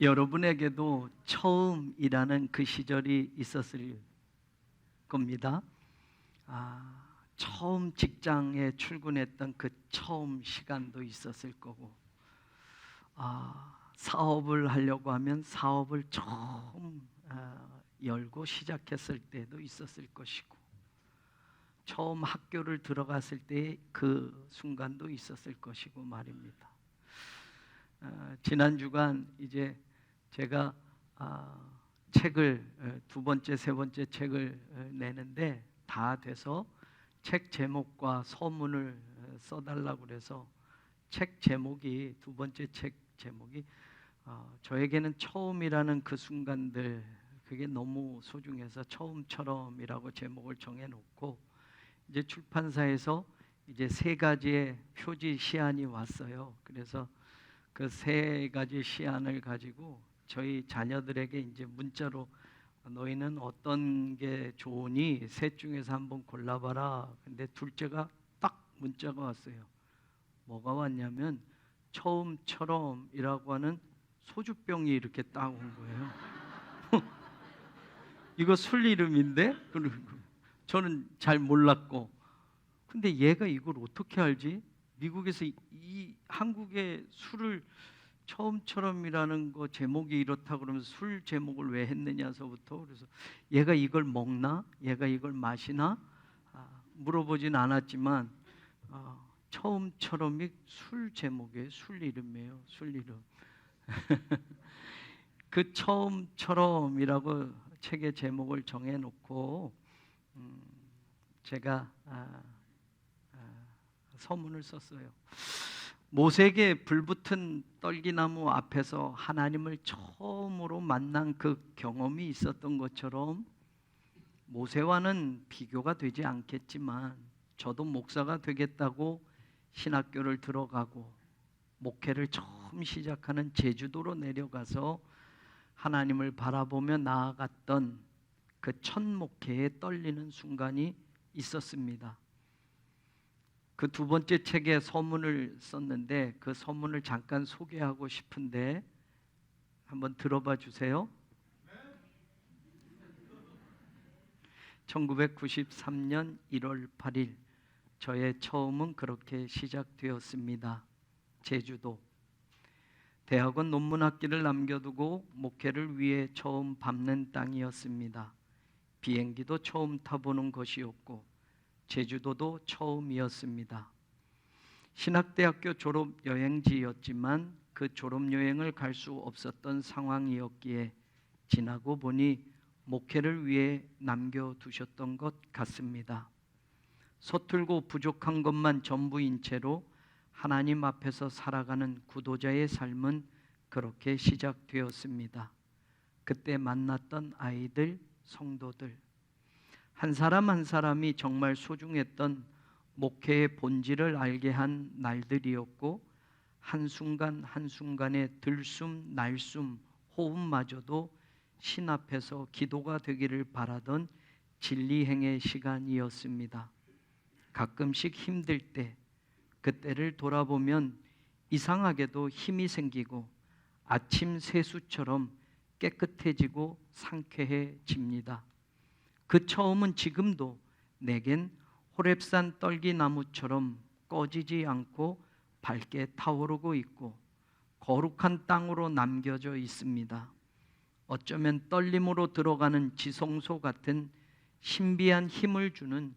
여러분에게도 처음이라는 그 시절이 있었을 겁니다. 아, 처음 직장에 출근했던 그 처음 시간도 있었을 거고, 아, 사업을 하려고 하면 사업을 처음 아, 열고 시작했을 때도 있었을 것이고, 처음 학교를 들어갔을 때 그 순간도 있었을 것이고 말입니다. 어, 지난 주간 이제 제가 아, 책을 어, 두 번째 세 번째 책을 어, 내는데 다 돼서 책 제목과 서문을 어, 써달라고 그래서 책 제목이 두 번째 책 제목이 어, 저에게는 처음이라는 그 순간들 그게 너무 소중해서 처음처럼이라고 제목을 정해놓고 이제 출판사에서 이제 세 가지의 표지 시안이 왔어요. 그래서 그 세 가지 시안을 가지고 저희 자녀들에게 이제 문자로 너희는 어떤 게 좋으니 셋 중에서 한번 골라봐라. 근데 둘째가 딱 문자가 왔어요. 뭐가 왔냐면 처음처럼이라고 하는 소주병이 이렇게 딱 온 거예요. 이거 술 이름인데? 저는 잘 몰랐고 근데 얘가 이걸 어떻게 알지? 미국에서 이, 이 한국의 술을 처음처럼이라는 거 제목이 이렇다 그러면 술 제목을 왜 했느냐서부터 그래서 얘가 이걸 먹나? 얘가 이걸 마시나? 아, 물어보진 않았지만 아, 처음처럼이 술 제목이에요. 술 이름이에요. 술 이름. 그 처음처럼이라고 책의 제목을 정해놓고 음, 제가 아, 아, 서문을 썼어요. 모세에게 불붙은 떨기나무 앞에서 하나님을 처음으로 만난 그 경험이 있었던 것처럼 모세와는 비교가 되지 않겠지만 저도 목사가 되겠다고 신학교를 들어가고 목회를 처음 시작하는 제주도로 내려가서 하나님을 바라보며 나아갔던 그 첫 목회에 떨리는 순간이 있었습니다. 그 두 번째 책에 서문을 썼는데 그 서문을 잠깐 소개하고 싶은데 한번 들어봐 주세요. 1993년 1월 8일 저의 처음은 그렇게 시작되었습니다. 제주도 대학원 논문 학기를 남겨두고 목회를 위해 처음 밟는 땅이었습니다. 비행기도 처음 타보는 것이었고 제주도도 처음이었습니다. 신학대학교 졸업 여행지였지만 그 졸업 여행을 갈 수 없었던 상황이었기에 지나고 보니 목회를 위해 남겨 두셨던 것 같습니다. 서툴고 부족한 것만 전부인 채로 하나님 앞에서 살아가는 구도자의 삶은 그렇게 시작되었습니다. 그때 만났던 아이들, 성도들, 한 사람 한 사람이 정말 소중했던 목회의 본질을 알게 한 날들이었고 한순간 한순간의 들숨 날숨 호흡마저도 신 앞에서 기도가 되기를 바라던 진리행의 시간이었습니다. 가끔씩 힘들 때 그때를 돌아보면 이상하게도 힘이 생기고 아침 세수처럼 깨끗해지고 상쾌해집니다. 그 처음은 지금도 내겐 호랩산 떨기나무처럼 꺼지지 않고 밝게 타오르고 있고 거룩한 땅으로 남겨져 있습니다. 어쩌면 떨림으로 들어가는 지성소 같은 신비한 힘을 주는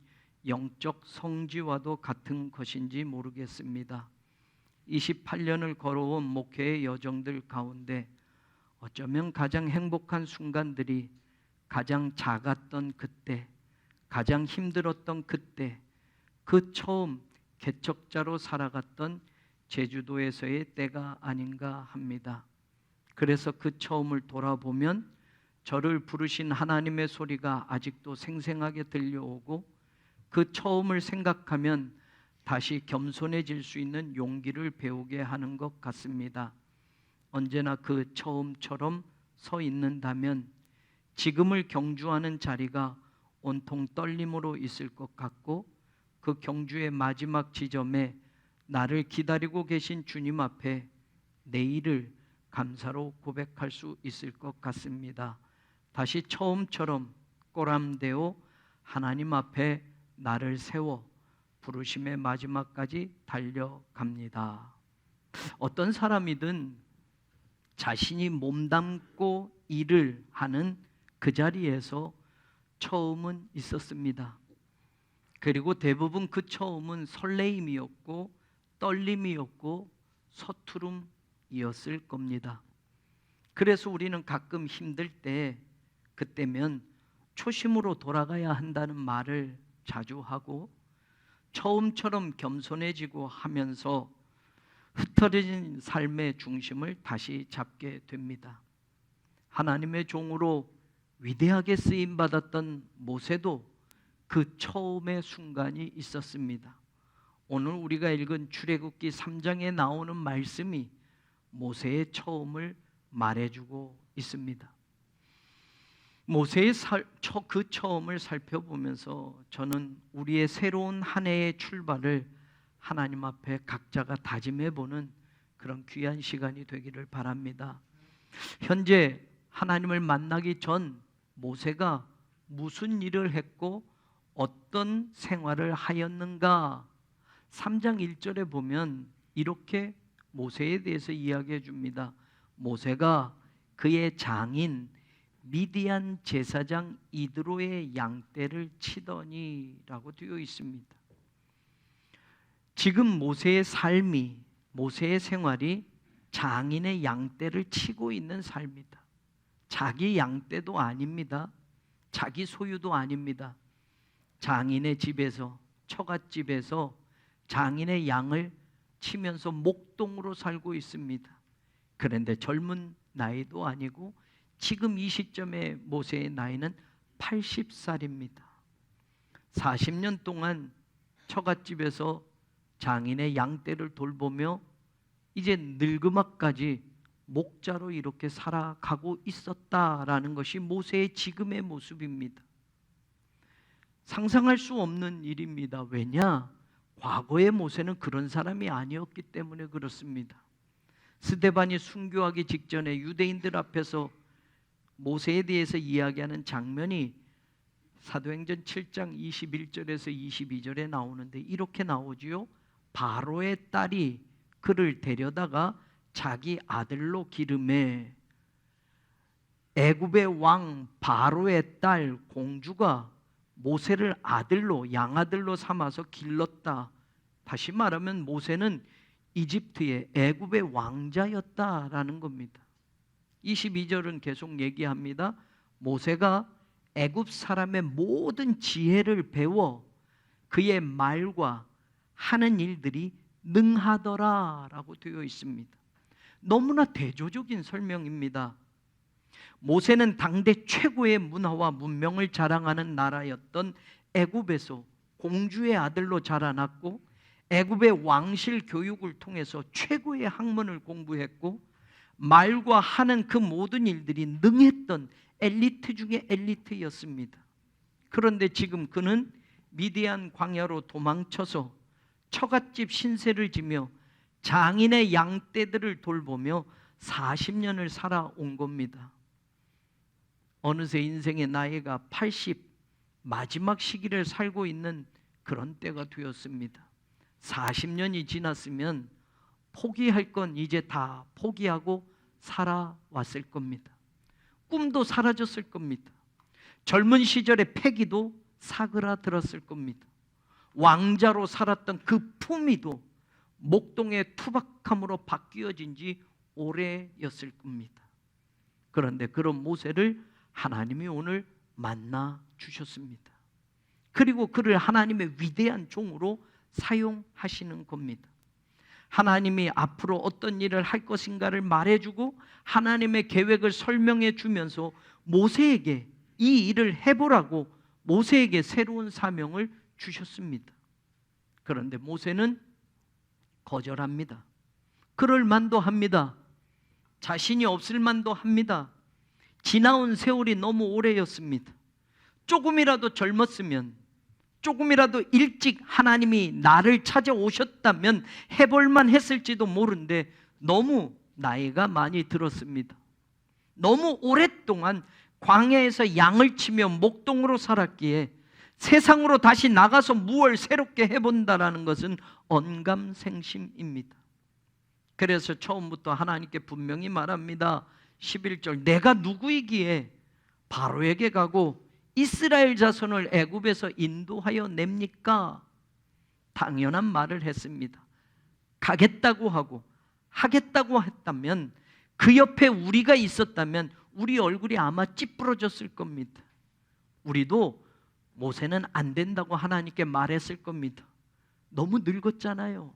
영적 성지와도 같은 것인지 모르겠습니다. 28년을 걸어온 목회의 여정들 가운데 어쩌면 가장 행복한 순간들이 가장 작았던 그때, 가장 힘들었던 그때, 그 처음 개척자로 살아갔던 제주도에서의 때가 아닌가 합니다. 그래서 그 처음을 돌아보면 저를 부르신 하나님의 소리가 아직도 생생하게 들려오고 그 처음을 생각하면 다시 겸손해질 수 있는 용기를 배우게 하는 것 같습니다. 언제나 그 처음처럼 서 있는다면 지금을 경주하는 자리가 온통 떨림으로 있을 것 같고 그 경주의 마지막 지점에 나를 기다리고 계신 주님 앞에 내일을 감사로 고백할 수 있을 것 같습니다. 다시 처음처럼 꼬람되어 하나님 앞에 나를 세워 부르심의 마지막까지 달려갑니다. 어떤 사람이든 자신이 몸담고 일을 하는 그 자리에서 처음은 있었습니다. 그리고 대부분 그 처음은 설레임이었고 떨림이었고 서투름이었을 겁니다. 그래서 우리는 가끔 힘들 때 그때면 초심으로 돌아가야 한다는 말을 자주 하고 처음처럼 겸손해지고 하면서 흩어진 삶의 중심을 다시 잡게 됩니다. 하나님의 종으로 위대하게 쓰임 받았던 모세도 그 처음의 순간이 있었습니다. 오늘 우리가 읽은 출애굽기 3장에 나오는 말씀이 모세의 처음을 말해주고 있습니다. 모세의 살, 처, 그 처음을 살펴보면서 저는 우리의 새로운 한 해의 출발을 하나님 앞에 각자가 다짐해 보는 그런 귀한 시간이 되기를 바랍니다. 현재 하나님을 만나기 전 모세가 무슨 일을 했고 어떤 생활을 하였는가? 3장 1절에 보면 이렇게 모세에 대해서 이야기해 줍니다. 모세가 그의 장인 미디안 제사장 이드로의 양떼를 치더니라고 되어 있습니다. 지금 모세의 삶이 모세의 생활이 장인의 양떼를 치고 있는 삶이다. 자기 양떼도 아닙니다. 자기 소유도 아닙니다. 장인의 집에서 처갓집에서 장인의 양을 치면서 목동으로 살고 있습니다. 그런데 젊은 나이도 아니고 지금 이 시점에 모세의 나이는 80살입니다. 40년 동안 처갓집에서 장인의 양떼를 돌보며 이제 늙음악까지 목자로 이렇게 살아가고 있었다라는 것이 모세의 지금의 모습입니다. 상상할 수 없는 일입니다. 왜냐? 과거의 모세는 그런 사람이 아니었기 때문에 그렇습니다. 스데반이 순교하기 직전에 유대인들 앞에서 모세에 대해서 이야기하는 장면이 사도행전 7장 21절에서 22절에 나오는데 이렇게 나오지요. 바로의 딸이 그를 데려다가 자기 아들로 기름해 애굽의 왕 바로의 딸 공주가 모세를 아들로 양아들로 삼아서 길렀다. 다시 말하면 모세는 이집트의 애굽의 왕자였다라는 겁니다. 22절은 계속 얘기합니다. 모세가 애굽 사람의 모든 지혜를 배워 그의 말과 하는 일들이 능하더라라고 되어 있습니다. 너무나 대조적인 설명입니다. 모세는 당대 최고의 문화와 문명을 자랑하는 나라였던 애굽에서 공주의 아들로 자라났고 애굽의 왕실 교육을 통해서 최고의 학문을 공부했고 말과 하는 그 모든 일들이 능했던 엘리트 중의 엘리트였습니다. 그런데 지금 그는 미디안 광야로 도망쳐서 처갓집 신세를 지며 장인의 양떼들을 돌보며 40년을 살아온 겁니다. 어느새 인생의 나이가 80 마지막 시기를 살고 있는 그런 때가 되었습니다. 40년이 지났으면 포기할 건 이제 다 포기하고 살아왔을 겁니다. 꿈도 사라졌을 겁니다. 젊은 시절의 패기도 사그라들었을 겁니다. 왕자로 살았던 그 품위도 목동의 투박함으로 바뀌어진 지 오래였을 겁니다. 그런데 그런 모세를 하나님이 오늘 만나 주셨습니다. 그리고 그를 하나님의 위대한 종으로 사용하시는 겁니다. 하나님이 앞으로 어떤 일을 할 것인가를 말해주고 하나님의 계획을 설명해 주면서 모세에게 이 일을 해보라고 모세에게 새로운 사명을 주셨습니다. 그런데 모세는 거절합니다. 그럴 만도 합니다. 자신이 없을 만도 합니다. 지나온 세월이 너무 오래였습니다. 조금이라도 젊었으면 조금이라도 일찍 하나님이 나를 찾아오셨다면 해볼만 했을지도 모른데 너무 나이가 많이 들었습니다. 너무 오랫동안 광야에서 양을 치며 목동으로 살았기에 세상으로 다시 나가서 무엇을 새롭게 해본다라는 것은 언감생심입니다. 그래서 처음부터 하나님께 분명히 말합니다. 11절 내가 누구이기에 바로에게 가고 이스라엘 자손을 애굽에서 인도하여 냅니까? 당연한 말을 했습니다. 가겠다고 하고 하겠다고 했다면 그 옆에 우리가 있었다면 우리 얼굴이 아마 찌푸러졌을 겁니다. 우리도 모세는 안 된다고 하나님께 말했을 겁니다. 너무 늙었잖아요.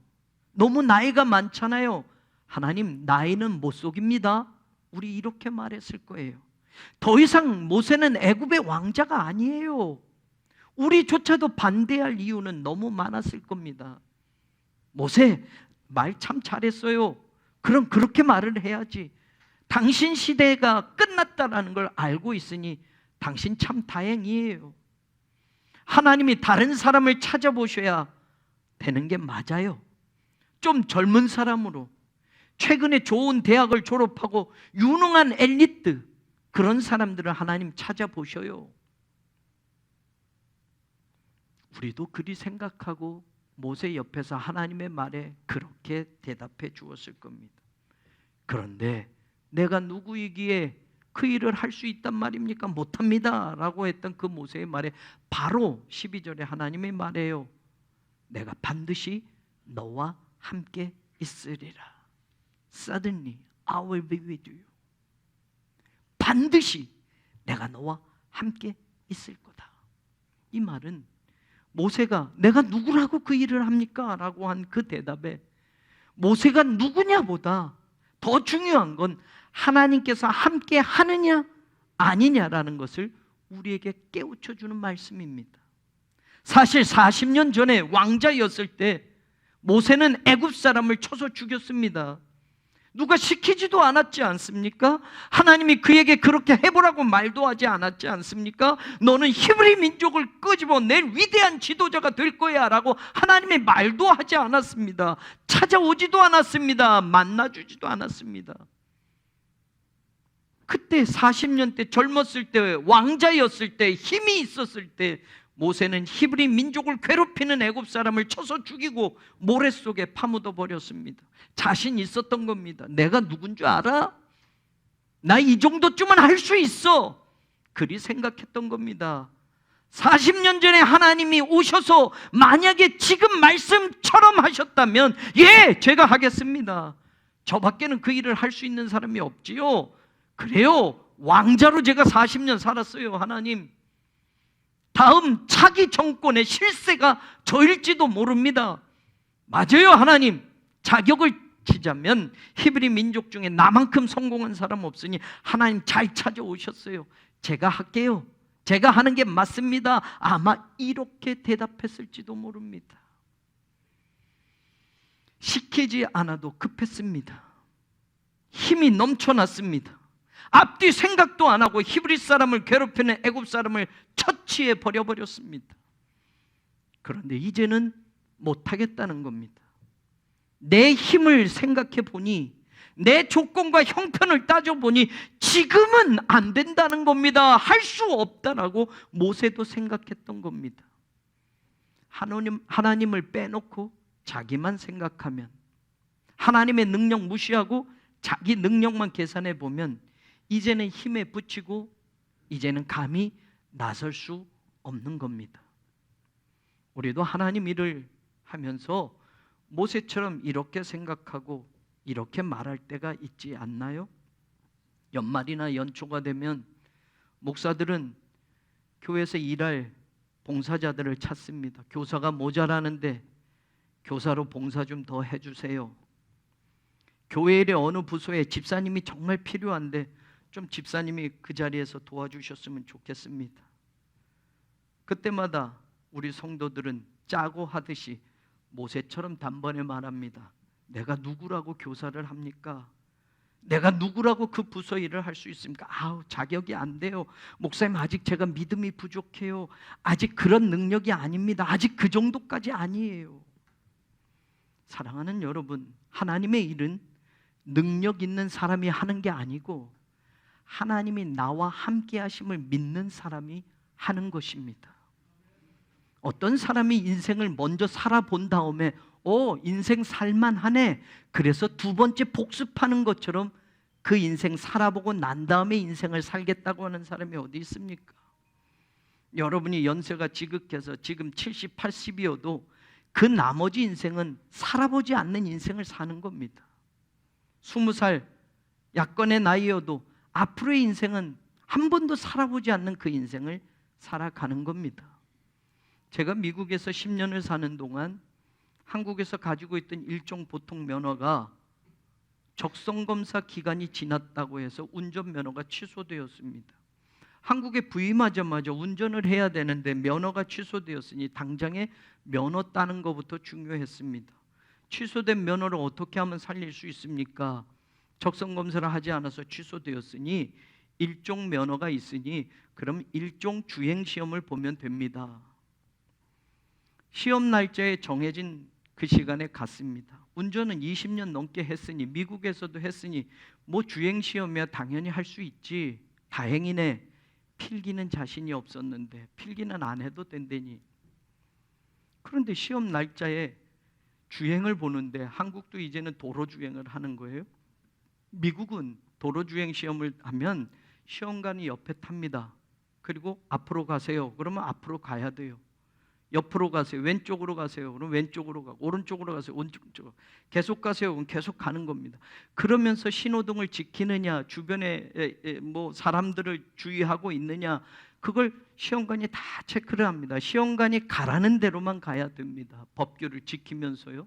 너무 나이가 많잖아요. 하나님 나이는 못 속입니다. 우리 이렇게 말했을 거예요. 더 이상 모세는 애굽의 왕자가 아니에요. 우리조차도 반대할 이유는 너무 많았을 겁니다. 모세 말 참 잘했어요. 그럼 그렇게 말을 해야지. 당신 시대가 끝났다라는 걸 알고 있으니 당신 참 다행이에요. 하나님이 다른 사람을 찾아보셔야 되는 게 맞아요. 좀 젊은 사람으로 최근에 좋은 대학을 졸업하고 유능한 엘리트 그런 사람들을 하나님 찾아보셔요. 우리도 그리 생각하고 모세 옆에서 하나님의 말에 그렇게 대답해 주었을 겁니다. 그런데 내가 누구이기에 그 일을 할 수 있단 말입니까? 못합니다. 라고 했던 그 모세의 말에 바로 12절에 하나님의 말이에요. 내가 반드시 너와 함께 있으리라. Suddenly I will be with you. 반드시 내가 너와 함께 있을 거다. 이 말은 모세가 내가 누구라고 그 일을 합니까? 라고 한 그 대답에 모세가 누구냐보다 더 중요한 건 하나님께서 함께 하느냐 아니냐라는 것을 우리에게 깨우쳐 주는 말씀입니다. 사실 40년 전에 왕자였을 때 모세는 애굽 사람을 쳐서 죽였습니다. 누가 시키지도 않았지 않습니까? 하나님이 그에게 그렇게 해보라고 말도 하지 않았지 않습니까? 너는 히브리 민족을 끄집어 낼 위대한 지도자가 될 거야 라고 하나님의 말도 하지 않았습니다. 찾아오지도 않았습니다. 만나주지도 않았습니다. 그때 40년 때 젊었을 때 왕자였을 때 힘이 있었을 때 모세는 히브리 민족을 괴롭히는 애굽 사람을 쳐서 죽이고 모래 속에 파묻어 버렸습니다. 자신 있었던 겁니다. 내가 누군 줄 알아? 나 이 정도쯤은 할 수 있어. 그리 생각했던 겁니다. 40년 전에 하나님이 오셔서 만약에 지금 말씀처럼 하셨다면 예, 제가 하겠습니다. 저밖에는 그 일을 할 수 있는 사람이 없지요. 그래요. 왕자로 제가 40년 살았어요, 하나님. 다음 차기 정권의 실세가 저일지도 모릅니다. 맞아요, 하나님. 자격을 치자면 히브리 민족 중에 나만큼 성공한 사람 없으니 하나님 잘 찾아오셨어요. 제가 할게요. 제가 하는 게 맞습니다. 아마 이렇게 대답했을지도 모릅니다. 시키지 않아도 급했습니다. 힘이 넘쳐났습니다. 앞뒤 생각도 안 하고 히브리 사람을 괴롭히는 애굽 사람을 처치해 버려 버렸습니다. 그런데 이제는 못 하겠다는 겁니다. 내 힘을 생각해 보니 내 조건과 형편을 따져 보니 지금은 안 된다는 겁니다. 할 수 없다라고 모세도 생각했던 겁니다. 하나님 하나님을 빼놓고 자기만 생각하면 하나님의 능력 무시하고 자기 능력만 계산해 보면 이제는 힘에 붙이고 이제는 감히 나설 수 없는 겁니다. 우리도 하나님 일을 하면서 모세처럼 이렇게 생각하고 이렇게 말할 때가 있지 않나요? 연말이나 연초가 되면 목사들은 교회에서 일할 봉사자들을 찾습니다. 교사가 모자라는데 교사로 봉사 좀 더 해주세요. 교회 일의 어느 부서에 집사님이 정말 필요한데 좀 집사님이 그 자리에서 도와주셨으면 좋겠습니다. 그때마다 우리 성도들은 짜고 하듯이 모세처럼 단번에 말합니다. 내가 누구라고 교사를 합니까? 내가 누구라고 그 부서 일을 할 수 있습니까? 아우 자격이 안 돼요. 목사님 아직 제가 믿음이 부족해요. 아직 그런 능력이 아닙니다. 아직 그 정도까지 아니에요. 사랑하는 여러분, 하나님의 일은 능력 있는 사람이 하는 게 아니고 하나님이 나와 함께 하심을 믿는 사람이 하는 것입니다. 어떤 사람이 인생을 먼저 살아본 다음에 오 인생 살만하네 그래서 두 번째 복습하는 것처럼 그 인생 살아보고 난 다음에 인생을 살겠다고 하는 사람이 어디 있습니까? 여러분이 연세가 지극해서 지금 70, 80이어도 그 나머지 인생은 살아보지 않는 인생을 사는 겁니다. 20살 약건의 나이여도 앞으로의 인생은 한 번도 살아보지 않는 그 인생을 살아가는 겁니다. 제가 미국에서 10년을 사는 동안 한국에서 가지고 있던 일종 보통 면허가 적성 검사 기간이 지났다고 해서 운전 면허가 취소되었습니다. 한국에 부임하자마자 운전을 해야 되는데 면허가 취소되었으니 당장에 면허 따는 것부터 중요했습니다. 취소된 면허를 어떻게 하면 살릴 수 있습니까? 적성 검사를 하지 않아서 취소되었으니 일종 면허가 있으니 그럼 일종 주행 시험을 보면 됩니다. 시험 날짜에 정해진 그 시간에 갔습니다. 운전은 20년 넘게 했으니 미국에서도 했으니 뭐 주행 시험이야 당연히 할 수 있지. 다행이네. 필기는 자신이 없었는데 필기는 안 해도 된다니. 그런데 시험 날짜에 주행을 보는데 한국도 이제는 도로 주행을 하는 거예요. 미국은 도로 주행 시험을 하면 시험관이 옆에 탑니다. 그리고 앞으로 가세요. 그러면 앞으로 가야 돼요. 옆으로 가세요. 왼쪽으로 가세요. 그럼 왼쪽으로 가고 오른쪽으로 가세요. 오른쪽으로 계속 가세요. 그럼 계속 가는 겁니다. 그러면서 신호등을 지키느냐, 주변에 뭐 사람들을 주의하고 있느냐, 그걸 시험관이 다 체크를 합니다. 시험관이 가라는 대로만 가야 됩니다. 법규를 지키면서요.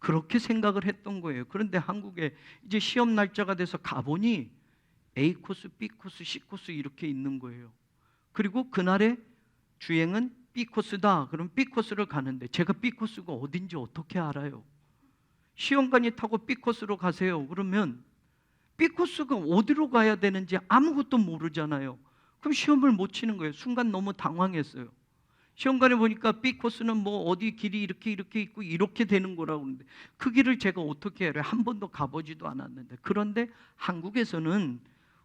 그렇게 생각을 했던 거예요. 그런데 한국에 이제 시험 날짜가 돼서 가보니 A 코스, B 코스, C 코스 이렇게 있는 거예요. 그리고 그날의 주행은 B 코스다. 그럼 B 코스를 가는데 제가 B 코스가 어딘지 어떻게 알아요? 시험관이 타고 B 코스로 가세요. 그러면 B 코스가 어디로 가야 되는지 아무것도 모르잖아요. 그럼 시험을 못 치는 거예요. 순간 너무 당황했어요. 시험관에 보니까 B 코스는 뭐 어디 길이 이렇게 이렇게 있고 이렇게 되는 거라고 하는데 그 길을 제가 어떻게 해요? 한 번도 가보지도 않았는데 그런데 한국에서는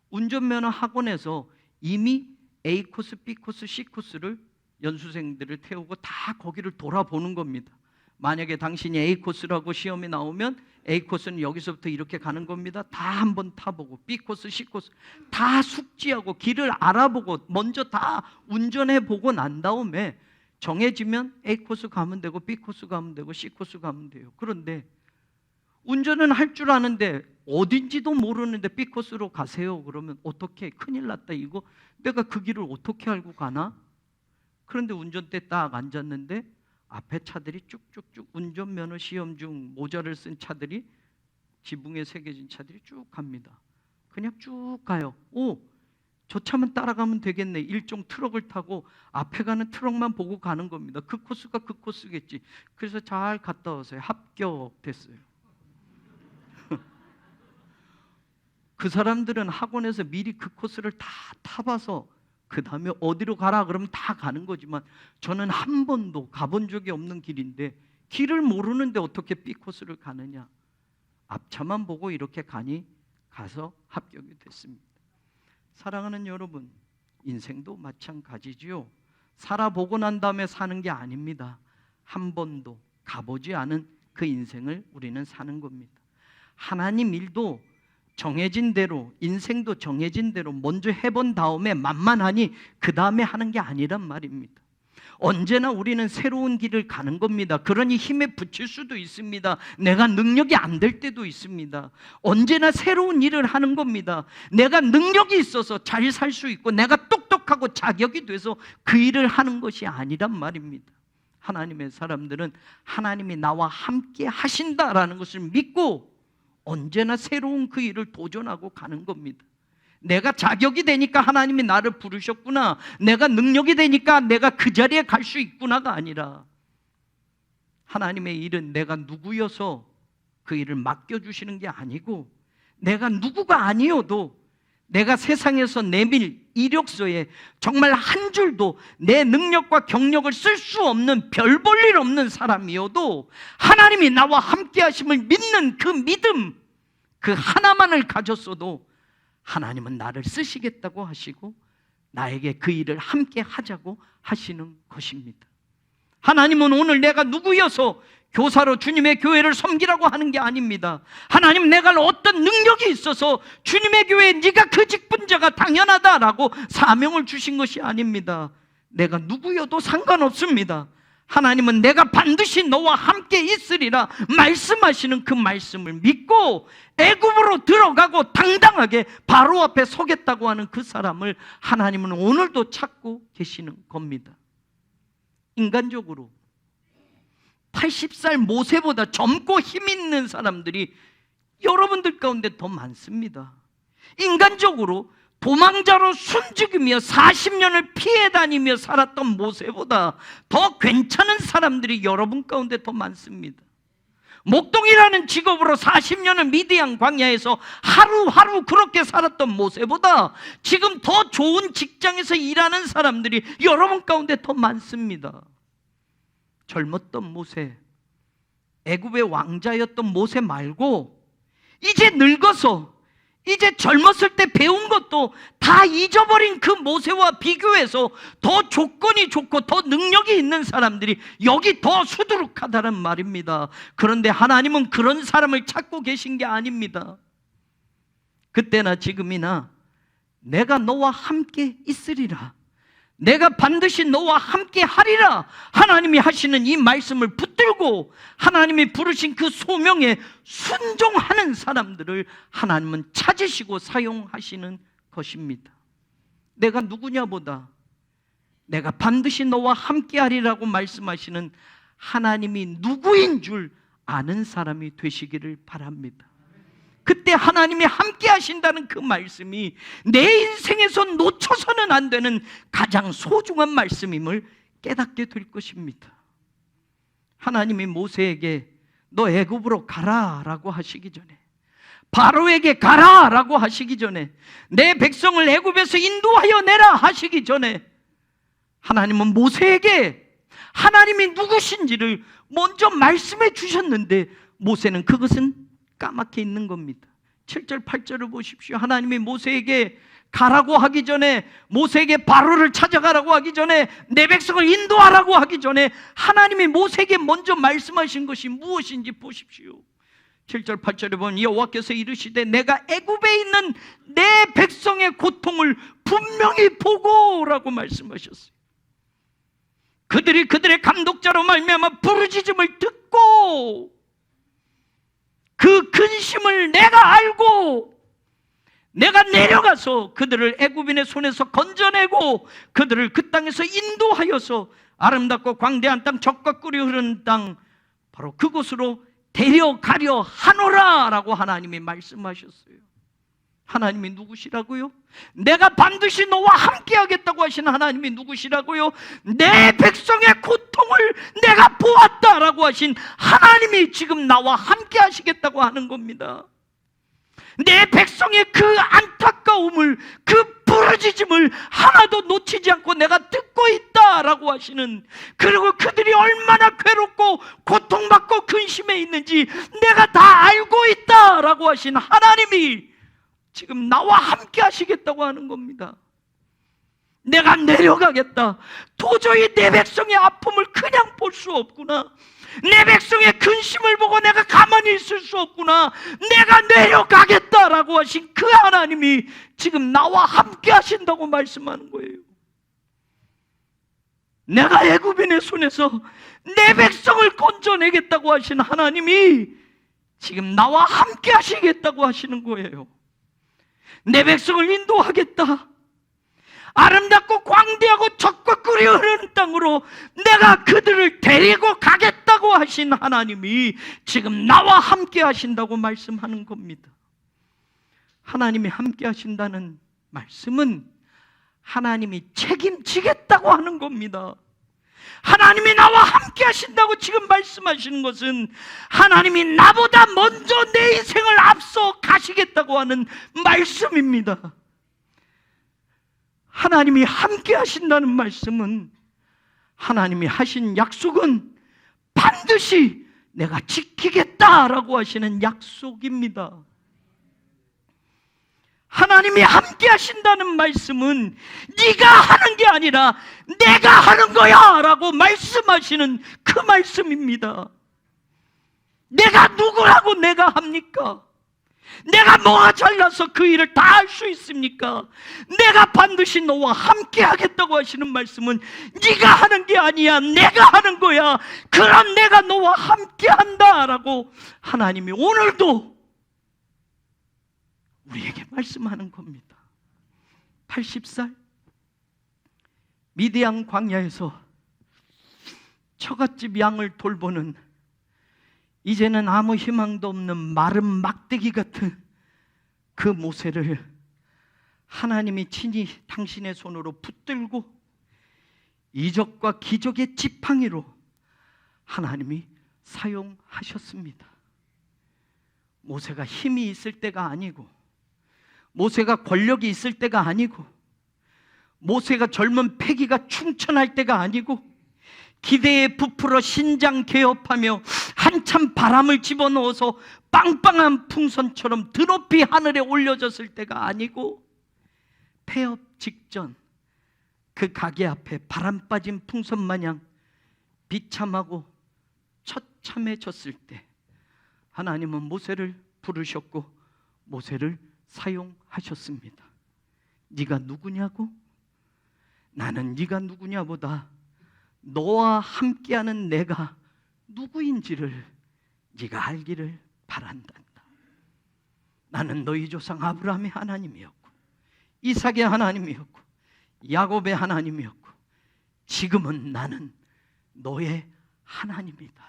운전면허 학원에서 이미 A 코스, B 코스, C 코스를 연수생들을 태우고 다 거기를 돌아보는 겁니다. 만약에 당신이 A 코스라고 시험이 나오면 A 코스는 여기서부터 이렇게 가는 겁니다. 다 한번 타보고 B 코스, C 코스 다 숙지하고 길을 알아보고 먼저 다 운전해 보고 난 다음에 정해지면 A 코스 가면 되고 B 코스 가면 되고 C 코스 가면 돼요. 그런데 운전은 할 줄 아는데 어딘지도 모르는데 B 코스로 가세요. 그러면 어떻게 큰일 났다 이거 내가 그 길을 어떻게 알고 가나? 그런데 운전대 딱 앉았는데 앞에 차들이 쭉쭉쭉 운전면허 시험 중 모자를 쓴 차들이 지붕에 새겨진 차들이 쭉 갑니다. 그냥 쭉 가요. 오, 저 차만 따라가면 되겠네. 일종 트럭을 타고 앞에 가는 트럭만 보고 가는 겁니다. 그 코스가 그 코스겠지. 그래서 잘 갔다 오세요. 합격됐어요. 그 사람들은 학원에서 미리 그 코스를 다 타봐서 그 다음에 어디로 가라 그러면 다 가는 거지만 저는 한 번도 가본 적이 없는 길인데 길을 모르는데 어떻게 B 코스를 가느냐 앞차만 보고 이렇게 가니 가서 합격이 됐습니다. 사랑하는 여러분 인생도 마찬가지지요. 살아보고 난 다음에 사는 게 아닙니다. 한 번도 가보지 않은 그 인생을 우리는 사는 겁니다. 하나님 일도 정해진 대로 인생도 정해진 대로 먼저 해본 다음에 만만하니 그 다음에 하는 게 아니란 말입니다. 언제나 우리는 새로운 길을 가는 겁니다. 그러니 힘에 붙일 수도 있습니다. 내가 능력이 안 될 때도 있습니다. 언제나 새로운 일을 하는 겁니다. 내가 능력이 있어서 잘 살 수 있고 내가 똑똑하고 자격이 돼서 그 일을 하는 것이 아니란 말입니다. 하나님의 사람들은 하나님이 나와 함께 하신다라는 것을 믿고 언제나 새로운 그 일을 도전하고 가는 겁니다. 내가 자격이 되니까 하나님이 나를 부르셨구나. 내가 능력이 되니까 내가 그 자리에 갈 수 있구나가 아니라 하나님의 일은 내가 누구여서 그 일을 맡겨주시는 게 아니고 내가 누구가 아니어도 내가 세상에서 내밀 이력서에 정말 한 줄도 내 능력과 경력을 쓸 수 없는 별 볼 일 없는 사람이어도 하나님이 나와 함께 하심을 믿는 그 믿음 그 하나만을 가졌어도 하나님은 나를 쓰시겠다고 하시고 나에게 그 일을 함께 하자고 하시는 것입니다. 하나님은 오늘 내가 누구여서 교사로 주님의 교회를 섬기라고 하는 게 아닙니다. 하나님 내가 어떤 능력이 있어서 주님의 교회에 네가 그 직분자가 당연하다라고 사명을 주신 것이 아닙니다. 내가 누구여도 상관없습니다. 하나님은 내가 반드시 너와 함께 있으리라 말씀하시는 그 말씀을 믿고 애굽으로 들어가고 당당하게 바로 앞에 서겠다고 하는 그 사람을 하나님은 오늘도 찾고 계시는 겁니다. 인간적으로 80살 모세보다 젊고 힘 있는 사람들이 여러분들 가운데 더 많습니다. 인간적으로 도망자로 숨죽이며 40년을 피해 다니며 살았던 모세보다 더 괜찮은 사람들이 여러분 가운데 더 많습니다. 목동이라는 직업으로 40년을 미디안 광야에서 하루하루 그렇게 살았던 모세보다 지금 더 좋은 직장에서 일하는 사람들이 여러분 가운데 더 많습니다. 젊었던 모세, 애굽의 왕자였던 모세 말고 이제 늙어서 이제 젊었을 때 배운 것도 다 잊어버린 그 모세와 비교해서 더 조건이 좋고 더 능력이 있는 사람들이 여기 더 수두룩하다는 말입니다. 그런데 하나님은 그런 사람을 찾고 계신 게 아닙니다. 그때나 지금이나 내가 너와 함께 있으리라. 내가 반드시 너와 함께 하리라. 하나님이 하시는 이 말씀을 붙들고 하나님이 부르신 그 소명에 순종하는 사람들을 하나님은 찾으시고 사용하시는 것입니다. 내가 누구냐보다 내가 반드시 너와 함께 하리라고 말씀하시는 하나님이 누구인 줄 아는 사람이 되시기를 바랍니다. 그때 하나님이 함께 하신다는 그 말씀이 내 인생에서 놓쳐서는 안 되는 가장 소중한 말씀임을 깨닫게 될 것입니다. 하나님이 모세에게 너 애굽으로 가라라고 하시기 전에 바로에게 가라라고 하시기 전에 내 백성을 애굽에서 인도하여 내라 하시기 전에 하나님은 모세에게 하나님이 누구신지를 먼저 말씀해 주셨는데 모세는 그것은 까맣게 있는 겁니다. 7절, 8절을 보십시오. 하나님이 모세에게 가라고 하기 전에, 모세에게 바로를 찾아가라고 하기 전에, 내 백성을 인도하라고 하기 전에, 하나님이 모세에게 먼저 말씀하신 것이 무엇인지 보십시오. 7절, 8절에 보면 여호와께서 이르시되 내가 애굽에 있는 내 백성의 고통을 분명히 보고라고 말씀하셨어요. 그들이 그들의 감독자로 말미암아 부르짖음을 듣고 그 근심을 내가 알고 내가 내려가서 그들을 애굽인의 손에서 건져내고 그들을 그 땅에서 인도하여서 아름답고 광대한 땅 적과 꿀이 흐르는 땅 바로 그곳으로 데려가려 하노라라고 하나님이 말씀하셨어요. 하나님이 누구시라고요? 내가 반드시 너와 함께 하겠다고 하신 하나님이 누구시라고요? 내 백성의 고통을 내가 보았다라고 하신 하나님이 지금 나와 함께 하시겠다고 하는 겁니다. 내 백성의 그 안타까움을 그 부르짖음을 하나도 놓치지 않고 내가 듣고 있다라고 하시는 그리고 그들이 얼마나 괴롭고 고통받고 근심해 있는지 내가 다 알고 있다라고 하신 하나님이 지금 나와 함께 하시겠다고 하는 겁니다. 내가 내려가겠다. 도저히 내 백성의 아픔을 그냥 볼 수 없구나. 내 백성의 근심을 보고 내가 가만히 있을 수 없구나. 내가 내려가겠다라고 하신 그 하나님이 지금 나와 함께 하신다고 말씀하는 거예요. 내가 애굽인의 손에서 내 백성을 건져내겠다고 하신 하나님이 지금 나와 함께 하시겠다고 하시는 거예요. 내 백성을 인도하겠다. 아름답고 광대하고 적과 꿀이 흐르는 땅으로 내가 그들을 데리고 가겠다고 하신 하나님이 지금 나와 함께 하신다고 말씀하는 겁니다. 하나님이 함께 하신다는 말씀은 하나님이 책임지겠다고 하는 겁니다. 하나님이 나와 함께 하신다고 지금 말씀하시는 것은 하나님이 나보다 먼저 내 인생을 앞서 가시겠다고 하는 말씀입니다. 하나님이 함께 하신다는 말씀은 하나님이 하신 약속은 반드시 내가 지키겠다라고 하시는 약속입니다. 하나님이 함께 하신다는 말씀은 네가 하는 게 아니라 내가 하는 거야 라고 말씀하시는 그 말씀입니다. 내가 누구라고 내가 합니까? 내가 뭐가 잘나서 그 일을 다 할 수 있습니까? 내가 반드시 너와 함께 하겠다고 하시는 말씀은 네가 하는 게 아니야. 내가 하는 거야. 그럼 내가 너와 함께 한다라고 하나님이 오늘도 우리에게 말씀하는 겁니다. 80살 미디안 광야에서 처갓집 양을 돌보는 이제는 아무 희망도 없는 마른 막대기 같은 그 모세를 하나님이 친히 당신의 손으로 붙들고 이적과 기적의 지팡이로 하나님이 사용하셨습니다. 모세가 힘이 있을 때가 아니고 모세가 권력이 있을 때가 아니고 모세가 젊은 패기가 충천할 때가 아니고 기대에 부풀어 신장 개업하며 한참 바람을 집어넣어서 빵빵한 풍선처럼 드높이 하늘에 올려졌을 때가 아니고 폐업 직전 그 가게 앞에 바람 빠진 풍선 마냥 비참하고 처참해졌을 때 하나님은 모세를 부르셨고 모세를 사용하셨습니다. 네가 누구냐고? 나는 네가 누구냐보다 너와 함께하는 내가 누구인지를 네가 알기를 바란단다. 나는 너희 조상 아브라함의 하나님이었고 이삭의 하나님이었고 야곱의 하나님이었고 지금은 나는 너의 하나님이다.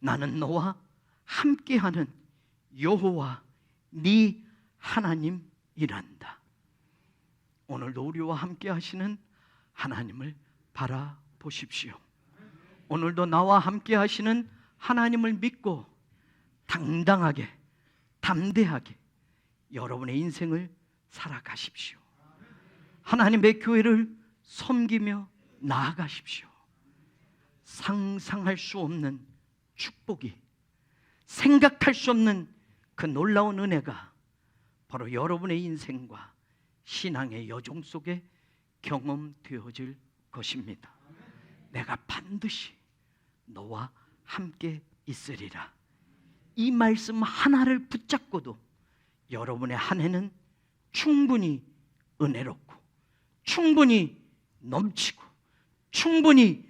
나는 너와 함께하는 여호와 네 하나님이란다. 오늘도 우리와 함께 하시는 하나님을 바라보십시오. 오늘도 나와 함께 하시는 하나님을 믿고 당당하게 담대하게 여러분의 인생을 살아가십시오. 하나님의 교회를 섬기며 나아가십시오. 상상할 수 없는 축복이 생각할 수 없는 그 놀라운 은혜가 바로 여러분의 인생과 신앙의 여정 속에 경험되어질 것입니다. 내가 반드시 너와 함께 있으리라. 이 말씀 하나를 붙잡고도 여러분의 한 해는 충분히 은혜롭고 충분히 넘치고 충분히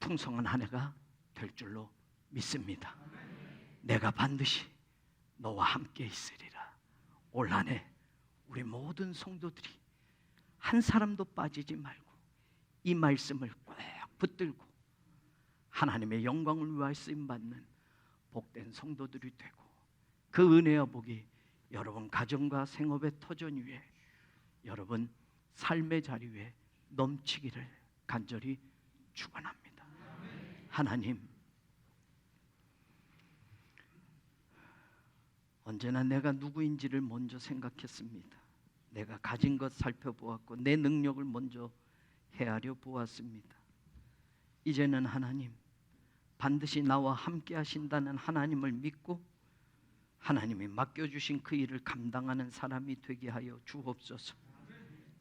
풍성한 한 해가 될 줄로 믿습니다. 내가 반드시 너와 함께 있으리라. 올 한해 우리 모든 성도들이 한 사람도 빠지지 말고 이 말씀을 꼭 붙들고 하나님의 영광을 위하여 쓰임 받는 복된 성도들이 되고 그 은혜와 복이 여러분 가정과 생업의 터전 위에 여러분 삶의 자리 위에 넘치기를 간절히 축원합니다. 하나님 언제나 내가 누구인지를 먼저 생각했습니다. 내가 가진 것 살펴보았고 내 능력을 먼저 헤아려 보았습니다. 이제는 하나님 반드시 나와 함께 하신다는 하나님을 믿고 하나님이 맡겨 주신 그 일을 감당하는 사람이 되게 하여 주옵소서.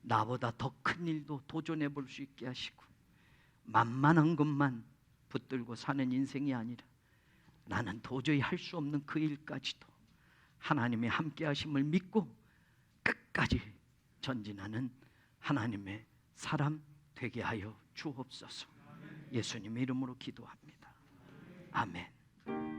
나보다 더 큰 일도 도전해 볼 수 있게 하시고 만만한 것만 붙들고 사는 인생이 아니라 나는 도저히 할 수 없는 그 일까지도 하나님의 함께 하심을 믿고 끝까지 전진하는 하나님의 사람 되게 하여 주옵소서. 예수님 이름으로 기도합니다. 아멘.